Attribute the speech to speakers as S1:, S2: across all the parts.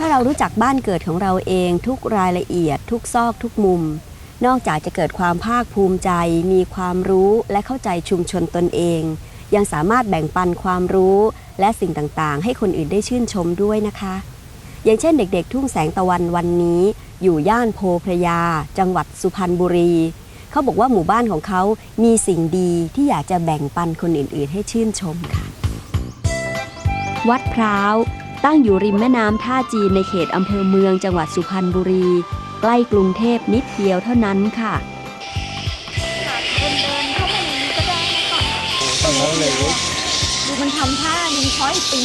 S1: ถ้าเรารู้จักบ้านเกิดของเราเองทุกรายละเอียด ทุกซอกทุกมุม นอกจากจะเกิดความภาคภูมิใจ มีความรู้และเข้าใจชุมชนตนเอง ยังสามารถแบ่งปันความรู้และสิ่งต่างๆ ให้คนอื่นได้ชื่นชมด้วยนะคะ อย่างเช่นเด็กๆ ทุ่งแสงตะวันวันนี้ อยู่ย่านโพพระยา จังหวัดสุพรรณบุรีเขาบอกว่าหมู่บ้านของเขามีสิ่งดีที่อยากจะแบ่งปันคนอื่นๆ ให้ชื่นชมค่ะ วัดพร้าว ตั้งอยู่ริมแม่น้ำท่าจีนในเขตอำเภอเมืองจังหวัดสุพรรณบุรี ใกล้กรุงเทพนิดเดียวเท่านั้นค่ะ
S2: ดูมันทำท่าดินช้อยปี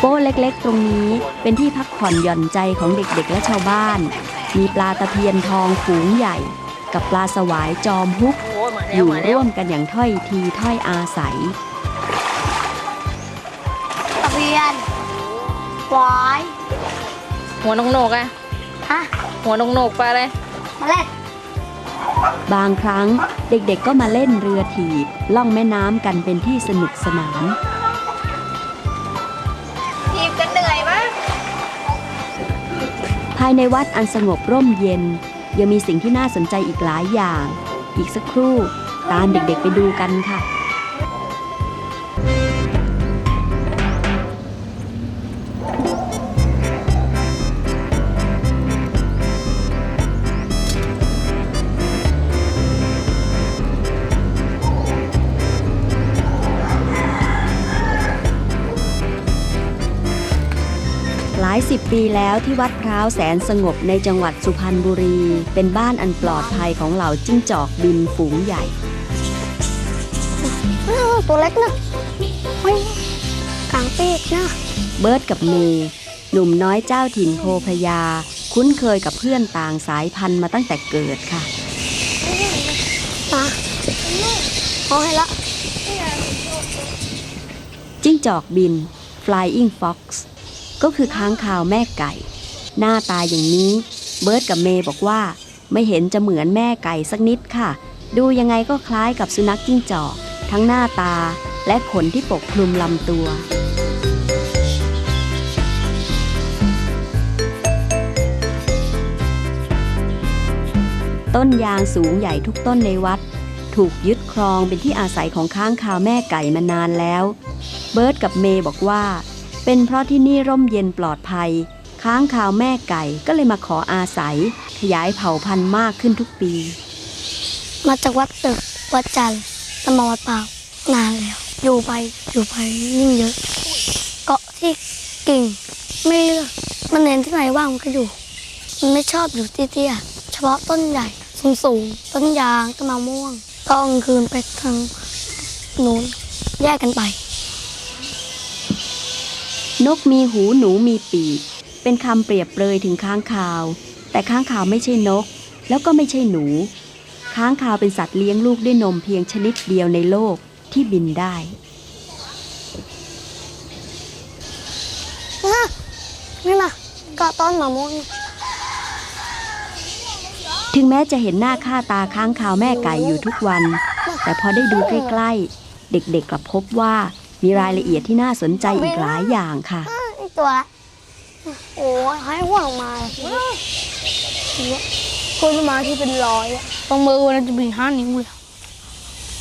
S1: โป้เล็กๆ ตรงนี้เป็นที่พักผ่อนหย่อนใจของเด็กๆ และชาวบ้าน มีปลาตะเพียนทองฝูงใหญ่ กับปลาสวายจอมฮุก อยู่ร่วมกันอย่างถ้อยทีถ้อยอาศัย
S2: ตะเพียนหวาย
S3: หัวนกนกๆอะ
S2: ฮะ
S3: หัวนกนกๆปลาอะไร
S2: มาเล่น
S1: บางครั้งเด็กๆก็มาเล่นเรือถีบล่องแม่น้ำกันเป็นที่สนุกสนาน
S2: ทีมกันเหนื่อยมาก
S1: ภายในวัดอันสงบร่มเย็น ยังมีสิ่งที่น่าสนใจอีกหลายอย่าง อีกสักครู่ตามเด็กๆไปดูกันค่ะ หลายสิบปีแล้วที่วัดพร้าวแสนสงบในจังหวัดสุพรรณบุรี เป็นบ้านอันปลอดภัยของเหล่าจิ้งจอกบินฝูงใหญ่
S2: ตัวเล็กนะเฮ้ยกลางปีกนะ
S1: เบิร์ดกับเมย์หนุ่มน้อยเจ้าถิ่นโพพระยา คุ้นเคยกับเพื่อนต่างสายพันธุ์มาตั้งแต่เกิดค่ะ
S2: มาเอาให้ละ
S1: จิ้งจอกบิน Flying Fox ก็คือค้างคาวแม่ไก่ หน้าตาอย่างนี้ เบิร์ดกับเมย์บอกว่า ไม่เห็นจะเหมือนแม่ไก่สักนิดค่ะ ดูยังไงก็คล้ายกับสุนัขจิ้งจอก ทั้งหน้าตาและขนที่ปกคลุมลำตัวต้นยางสูงใหญ่ทุกต้นในวัด ถูกยึดครองเป็นที่อาศัยของค้างคาวแม่ไก่มานานแล้ว เบิร์ดกับเมย์บอกว่า เป็นเพราะที่นี่ร่มเย็นปลอดภัย ค้างคาวแม่ไก่ก็เลยมาขออาศัย ขยายเผ่าพันธุ์มากขึ้นทุกปี
S2: มาจากวัดตึกวัดจันทร์แล้วมาวัดเปล่านานแล้ว อยู่ไปอยู่ไปยิ่งเยอะ เกาะที่กิ่ง ไม่เลือกมันเน้นที่ไหนว่างมันก็อยู่ มันไม่ชอบอยู่เตี้ยๆเฉพาะต้นใหญ่สูงสูงๆต้นยางต้นมะม่วงตอนกลางคืนไปทางนู้นแยกกันไป
S1: นกมีหูหนูมีปีก เป็นคำเปรียบเปรยถึงค้างคาว แต่ค้างคาวไม่ใช่นก แล้วก็ไม่ใช่หนู ค้างคาวเป็นสัตว์เลี้ยงลูกด้วยนมเพียงชนิดเดียวในโลกที่บินได้
S2: นี่นะเกาะต้นมะม่วง
S1: ถึงแม้จะเห็นหน้าค่าตาค้างคาวแม่ไก่อยู่ทุกวัน แต่พอได้ดูใกล้ๆ เด็กๆกลับพบว่า มีรายละเอียดที่น่าสนใจอีกหลายอย่างค่ะ
S2: อีกตัวละโอ้ยให้ห่วงมาคนมาที่เป็นร้อยอะ
S3: ตรงมือมันจะมีห้านิ้วเลย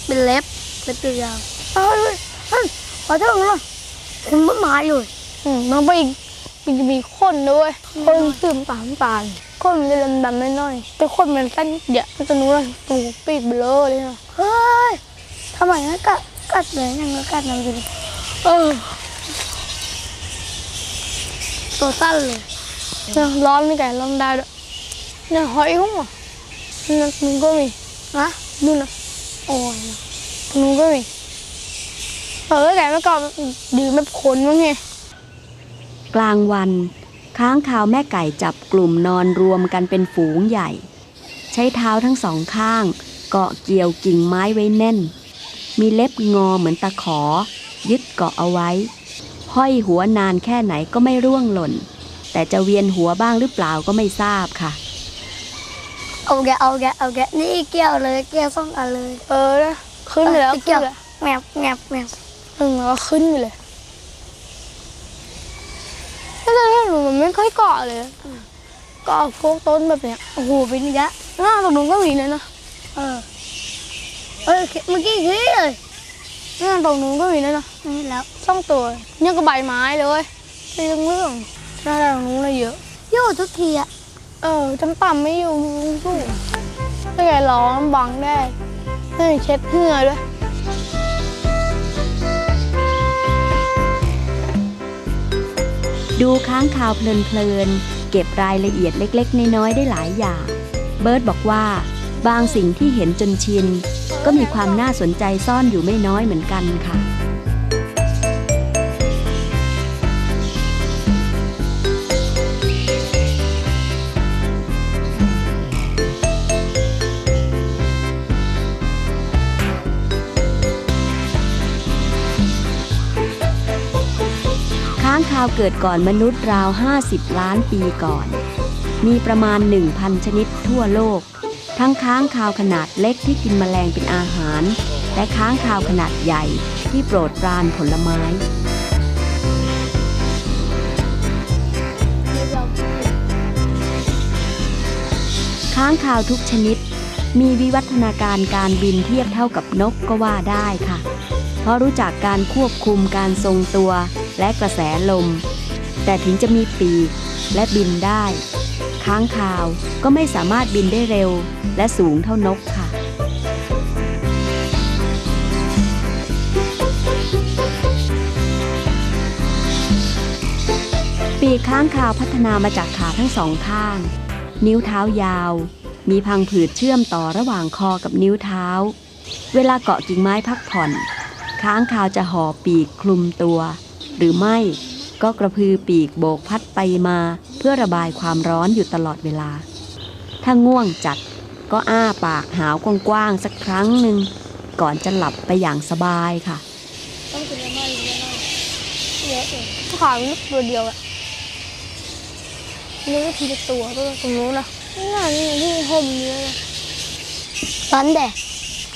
S2: เป็นเล็บเล็บตัวยาวเฮ้ยเฮ้ยขอโทษนะคุณไม่มาอยู่
S3: อืมมันไปอีกมันจะมีคนด้วยคนตื่นตามตาลคนมันจะดำดำๆน้อยๆแต่คนมันสั้นเดียวมันจะนู้นเลยตูปีกเบลอเลยนะ
S2: เฮ้ยทำไมไม่กัด กัดเลยยังไม่กัดน้ำดิ
S3: เออ
S2: ตัวสั้นเลย
S3: เนี่ยร้อนไม่ไก่ร้อนได้ด้วยเนี่ยหอยหุ้งอะนั่นมึงก็มี
S2: นะ
S3: นู่นะ
S2: โอ้ย
S3: มึงก็มีเออไก่เมื่อก่อนดื่มแบบขนมั้งไง
S1: กลางวันค้างคาวแม่ไก่จับกลุ่มนอนรวมกันเป็นฝูงใหญ่ ใช้เท้าทั้งสองข้าง เกาะเกี่ยวกิ่งไม้ไว้แน่น มีเล็บงอเหมือนตะขอ ยึดเกาะเอาไว้ ห้อยหัวนานแค่ไหนก็ไม่ร่วงหล่น แต่จะเวียนหัวบ้างหรือเปล่าก็ไม่ทราบค่ะ
S2: เอาแกะเอาแกะเอาแกะนี่เกี่ยวเลยเกี่ยวสองอันเลย
S3: เออนะขึ้นไปแล้ว
S2: เออ
S3: ขึ้น
S2: เกี่ยว
S3: ไปแล้ว
S2: แงบแงบแงบ
S3: หนึ่งแล้วก็ขึ้นไปเลยมันไม่ค่อยเกาะเลยเกาะพวกต้นแบบเนี้ยโอ้โหเป็นระยะหน้าตรงนู้นก็มีเลยนะเออ เอ้ยเมื่อกี้ขี้เลยหน้าตรงนู้นก็มีเลยนะ
S2: นี่แล้ว
S3: ช่องตัวเนี่ยก็ใบไม้เลยเรื่องเรื่องหน้าตรงนู้นเลยเยอะ
S2: อยู่ทุกทีอะ
S3: เออจำต่ำไม่อยู่สู้ไม่ไงร้องบังได้ไม่เช็ดเหงื่อด้วย
S1: ดูค้างคาวเพลินๆ เก็บรายละเอียดเล็กๆ น้อยๆ ได้หลายอย่าง เบิร์ตบอกว่า บางสิ่งที่เห็นจนชิน ก็มีความน่าสนใจซ่อนอยู่ไม่น้อยเหมือนกันค่ะค้างคาวเกิดก่อนมนุษย์ราว 50 ล้านปีก่อน มีประมาณ 1,000 ชนิดทั่วโลก ทั้งค้างคาวขนาดเล็กที่กินแมลงเป็นอาหาร และค้างคาวขนาดใหญ่ที่โปรดปรานผลไม้ค้างคาวทุกชนิด มีวิวัฒนาการการบินเทียบเท่ากับนกก็ว่าได้ค่ะ เพราะรู้จักการควบคุมการทรงตัวและกระแสลม แต่ถึงจะมีปีกและบินได้ ค้างคาวก็ไม่สามารถบินได้เร็ว และสูงเท่านกค่ะ ปีกค้างคาวพัฒนามาจากขาทั้งสองข้าง นิ้วเท้ายาว มีพังผืดเชื่อมต่อระหว่างคอกับนิ้วเท้า เวลาเกาะกิ่งไม้พักผ่อน ค้างคาวจะห่อปีกคลุมตัว หรือไม่ก็กระพือปีกโบกพัดไปมา เพื่อระบายความร้อนอยู่ตลอดเวลา ถ้าง่วงจัด ก็อ้าปากหาวกว้างๆสักครั้งหนึ่งก่อนจะหลับไปอย่างสบายค่ะ
S3: ต้องกินอะไรเยอะเยอะเลยขาวนิดตัวเดียวอะนี่ก็ทีละตัวตัวตรงนู้นนะนี่น่ะนี่ที่ห่มเยอะเลย
S2: ตอนแดด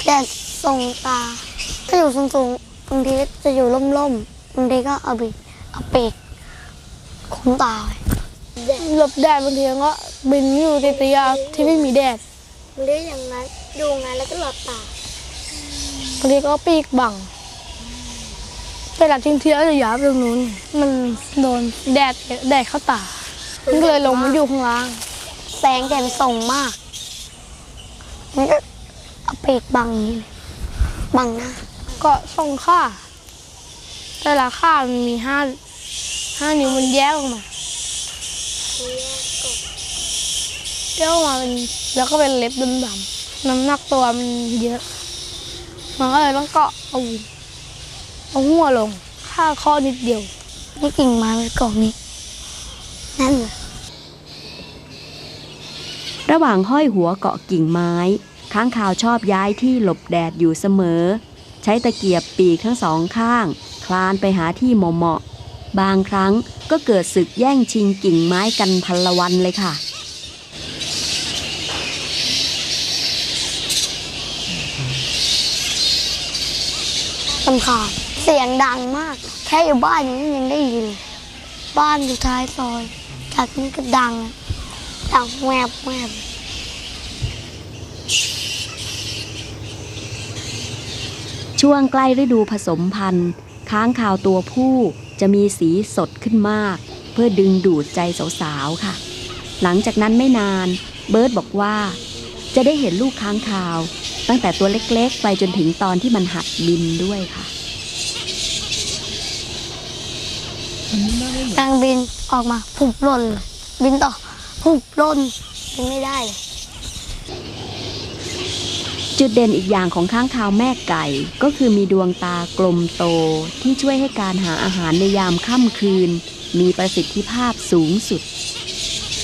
S2: แดดส่งตา ถ้าอยู่สูงๆบางทีจะอยู่ร่มๆบางทีก็เอาบีเอาปีกคลุมตาไว้
S3: หลบแดดบางทีก็บินอยู่ในระยะที่ไม่มีแดด
S2: หรืออย่างนั้นดูงานแล้วก็หลับตา
S3: บางทีก็ปีกบังแต่หลังทิ้งเที่ยวจะหยาบตรงนู้น มันโดนแดดแดดเข้าตา มันก็เลยลงมาอยู่ข้างล่าง
S2: แสงแดดมันส่งมากนี่ก็เอาปีกบังอย่างนี้เลยบังหน้า
S3: ก็ส่งค่า แต่ละค่ามันมีห้าห้านิ้วมันแยกออกมา แยกออกมาเป็นแล้วก็เป็นเล็บดำๆน้ำหนักตัวมันเยอะ มันก็เลยต้องเกาะเอาเอาหัวลงค่าข้อนิดเดียว
S2: นี่กิ่งไม้ไว้กล่องนี้นั่นเหรอ
S1: ระหว่างห้อยหัวเกาะกิ่งไม้ ค้างคาวชอบย้ายที่หลบแดดอยู่เสมอ ใช้ตะเกียบปีกทั้งสองข้าง คลานไปหาที่เหมาะๆบางครั้งก็เกิดศึกแย่งชิงกิ่งไม้กันพันละวันเลยค่ะำ
S2: ขาเสียงดังมาก แค่อยู่บ้านนี้ยังได้ยิน บ้านอยู่ท้ายซอย จากนี้ก็ดัง ดังแวบแวบ
S1: ช่วงใกล้ฤดูผสมพันธุ์ ค้างคาวตัวผู้จะมีสีสดขึ้นมาก เพื่อดึงดูดใจสาวๆค่ะ หลังจากนั้นไม่นาน เบิร์ตบอกว่า จะได้เห็นลูกค้างคาว ตั้งแต่ตัวเล็กๆ ไปจนถึงตอนที่มันหัดบินด้วยค่ะ
S2: กลางบินออกมาผุบหล่นเลยบินต่อผุบหล่นบินไม่ได้เลย
S1: จุดเด่นอีกอย่างของค้างคาวแม่ไก่ก็คือมีดวงตากลมโตที่ช่วยให้การหาอาหารในยามค่ำคืน มีประสิทธิภาพสูงสุด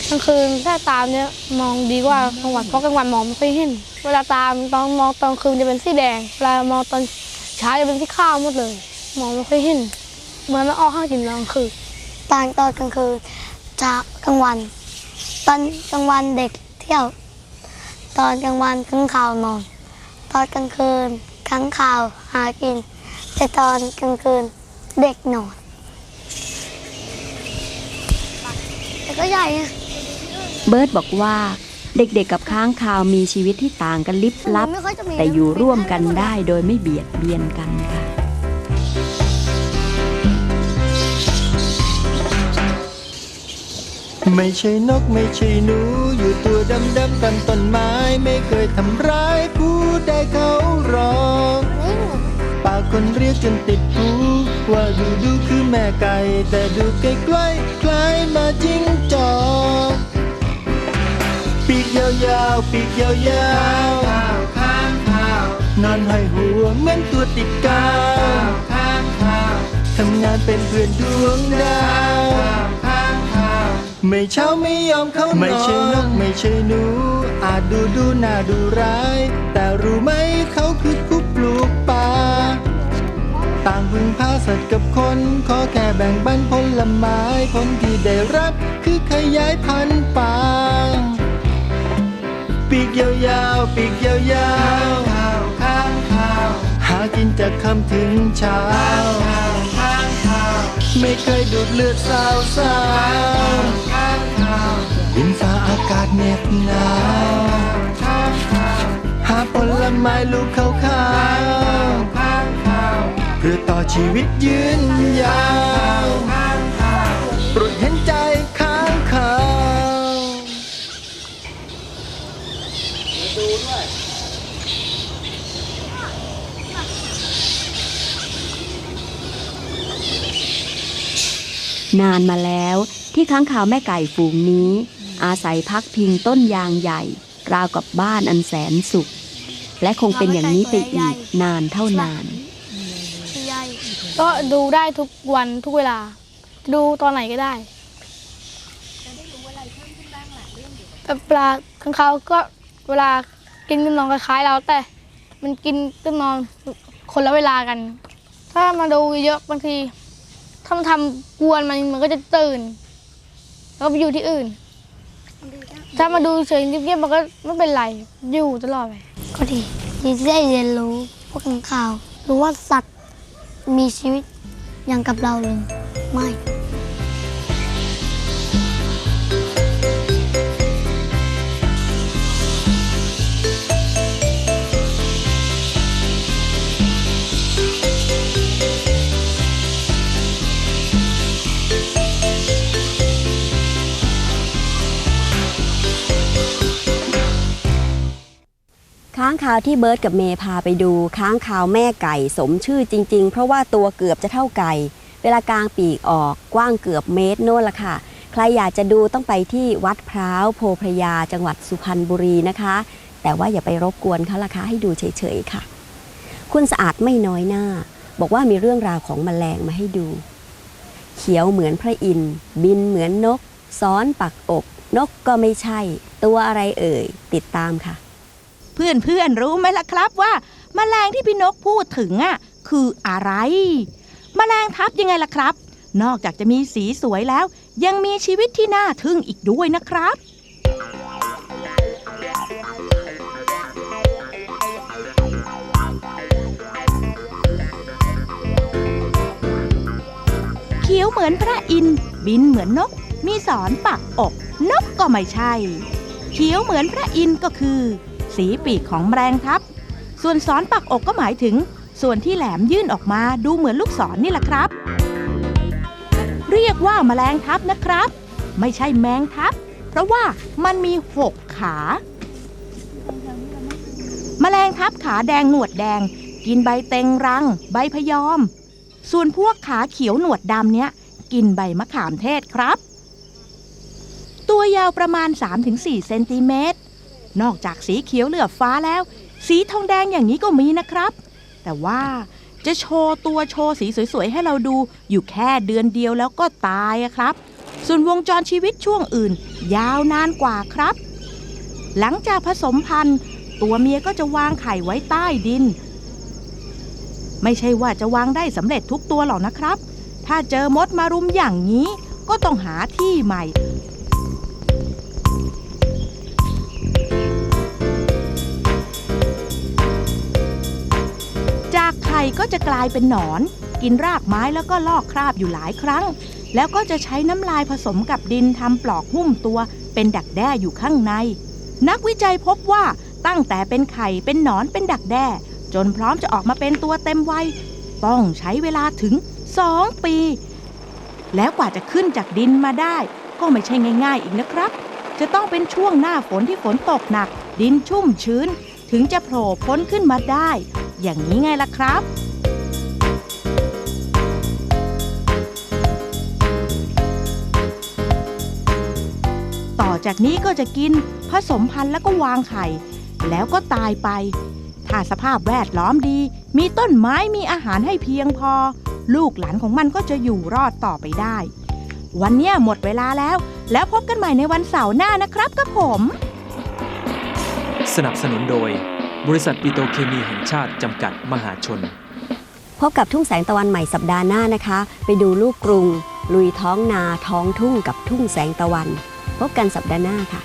S3: กลางคืนถ้าตามเนี้ยมองดีกว่ากลางวันเพราะกลางวันมองไม่ค่อยเห็น เวลาตามตอนมองตอนคืนจะเป็นสีแดงเวลามองตอนเช้าจะเป็นสีขาวหมดเลย มองไม่ค่อยเห็นเหมือนมันออกห้างกินตอนกลางคืน
S2: ตอนตอนกลางคืนจะกลางวัน ตอนกลางวันเด็กเที่ยว ตอนกลางวันข้างข่าวนอนตอนกลางคืนข้างข่าวหากิน แต่ตอนกลางคืนเด็กนอนแต่ก็ใหญ่อะ
S1: เบิร์ตบอกว่า เด็กๆกับค้างคาวมีชีวิตที่ต่างกันลิบลับ
S2: ไม่ค่อยจะมี
S1: แต่อยู่ร่วมกันได้โดยไม่เบียดเบียนกันค่ะ
S4: ไม่ใช่นกไม่ใช่หนู อยู่ตัวดำดำๆตามต้นไม้ ไม่เคยทำร้ายผู้ใดเขาหรอก
S2: นิ่ง
S4: ปากคนเรียกจนติดหูว่าดูดูคือแม่ไก่ แต่ดูใกล้ใกล้ๆคล้ายมาจิ้งจอก ปีกยาวๆ ปีกยาวๆข้างข้าวนอนห้อยหัวเหมือนตัวติดกาวข้างข้าวทำงานเป็นเพื่อนดวงดาวข้างข้าวไม่เช้าไม่ยอมเข้านอนไม่ใช่นกไม่ใช่หนู อาจดูดูน่าดูร้าย แต่รู้ไหมเขาคือผู้ปลูกป่าต่างพึ่งพาสัตว์กับคน ขอแค่แบ่งปันผลไม้ผลที่ได้รับ คือขยายพันธุ์ป่า ปีกยาวๆ ปีกยาวๆข้าวข้างข้าวหากินจากคำถึงเช้าข้างข้าวไม่เคยดูดเลือดสาวสาวข้างข้าวดินฟ้าอากาศเหน็บหนาวข้างข้าวหาผลไม้ลูกข้าวข้าวข้างข้าวเพื่อต่อชีวิตยืนยาว นา
S1: นมาแล้วที่ค้างคาวแม่ไก่ฝูงนี้ อาศัยพักพิงต้นยางใหญ่ ราวกับบ้านอันแสนสุข และคงเป็นอย่างนี้ไปอีกนานเท่านาน
S3: ก็ดูได้ทุกวันทุกเวลา ดูตอนไหนก็ได้แต่ปลาข้างเขาวก็เวลากินต้นนอนคล้ายๆเราแต่มันกินต้นนอนคนละเวลากัน ถ้ามาดูเยอะบางที ถ้ามันทำกวนมันมันก็จะตื่น แล้วก็ไปอยู่ที่อื่น ถ้ามาดูเฉยเงียบๆมันก็ไม่เป็นไร อยู่ตลอดไป
S2: ก็ดีดีที่ได้เรียนรู้พวกข้างข่าว รู้ว่าสัตว์มีชีวิตอย่างกับเราเลยไม่
S1: ค้างคาวที่เบิร์ตกับเมย์พาไปดูค้างคาวแม่ไก่สมชื่อจริง ๆ เพราะว่าตัวเกือบจะเท่าไก่ เวลากลางปีกออกกว้างเกือบเมตรโน่นละค่ะ ใครอยากจะดูต้องไปที่วัดพร้าวโพพระยาจังหวัดสุพรรณบุรีนะคะ แต่ว่าอย่าไปรบกวนเขาละคะให้ดูเฉยๆค่ะ คุณสะอาดไม่น้อยหน้า บอกว่ามีเรื่องราวของแมลงมาให้ดู เขียวเหมือนพระอินทร์บินเหมือนนก ซ้อนปักอก นกก็ไม่ใช่ ตัวอะไรเอ่ย ติดตามค่ะ
S5: เพื่อนเพื่อนรู้ไหมล่ะครับว่า แมลงที่พี่นกพูดถึงอะคืออะไร แมลงทับยังไงล่ะครับ นอกจากจะมีสีสวยแล้ว ยังมีชีวิตที่น่าทึ่งอีกด้วยนะครับเขียวเหมือนพระอินทร์บินเหมือนนก มีสอนปักอก นกก็ไม่ใช่ เขียวเหมือนพระอินทร์ก็คือ สีปีกของแมลงทับ ส่วนสอนปักอกก็หมายถึง ส่วนที่แหลมยื่นออกมาดูเหมือนลูกศรนี่แหละครับ เรียกว่าแมลงทับนะครับ ไม่ใช่แมงทับ เพราะว่ามันมีหกขา แมลงทับขาแดงหนวดแดง กินใบเต็งรัง ใบพยอม ส่วนพวกขาเขียวหนวดดำเนี้ยกินใบมะขามเทศครับ ตัวยาวประมาณ 3-4 เซนติเมตร นอกจากสีเขียวเหลือบฟ้าแล้ว สีทองแดงอย่างนี้ก็มีนะครับ แต่ว่าจะโชว์ตัวโชว์สีสวยๆ ให้เราดูอยู่แค่เดือนเดียวแล้วก็ตายครับ ส่วนวงจรชีวิตช่วงอื่น ยาวนานกว่าครับ หลังจากผสมพันธุ์ ตัวเมียก็จะวางไข่ไว้ใต้ดิน ไม่ใช่ว่าจะวางได้สำเร็จทุกตัวหรอกนะครับ ถ้าเจอมดมารุมอย่างนี้ ก็ต้องหาที่ใหม่ ข่ก็จะกลายเป็นหนอน กินรากไม้แล้วก็ลอกคราบอยู่หลายครั้ง แล้วก็จะใช้น้ำลายผสมกับดินทำปลอกหุ้มตัว เป็นดักแด้อยู่ข้างใน นักวิจัยพบว่าตั้งแต่เป็นไข่เป็นหนอนเป็นดักแด้ จนพร้อมจะออกมาเป็นตัวเต็มวัยต้องใช้เวลาถึง 2 ปี แล้วกว่าจะขึ้นจากดินมาได้ ก็ไม่ใช่ง่ายๆอีกนะครับ จะต้องเป็นช่วงหน้าฝนที่ฝนตกหนัก ดินชุ่มชื้น ถึงจะโผล่พ้นขึ้นมาได้ อย่างนี้ไงล่ะครับต่อจากนี้ก็จะกินผสมพันธุ์แล้วก็วางไข่ แล้วก็ตายไป ถ้าสภาพแวดล้อมดี มีต้นไม้มีอาหารให้เพียงพอ ลูกหลานของมันก็จะอยู่รอดต่อไปได้ วันนี้หมดเวลาแล้ว แล้วพบกันใหม่ในวันเสาร์หน้านะครับกับผม
S6: สนับสนุนโดย บริษัทปิโตเคมีแห่งชาติ จำกัดมหาชน
S2: พบกับทุ่งแสงตะวันใหม่สัปดาห์หน้านะคะ ไปดูลูกกรุง ลุยท้องนาท้องทุ่งกับทุ่งแสงตะวัน พบกันสัปดาห์หน้าค่ะ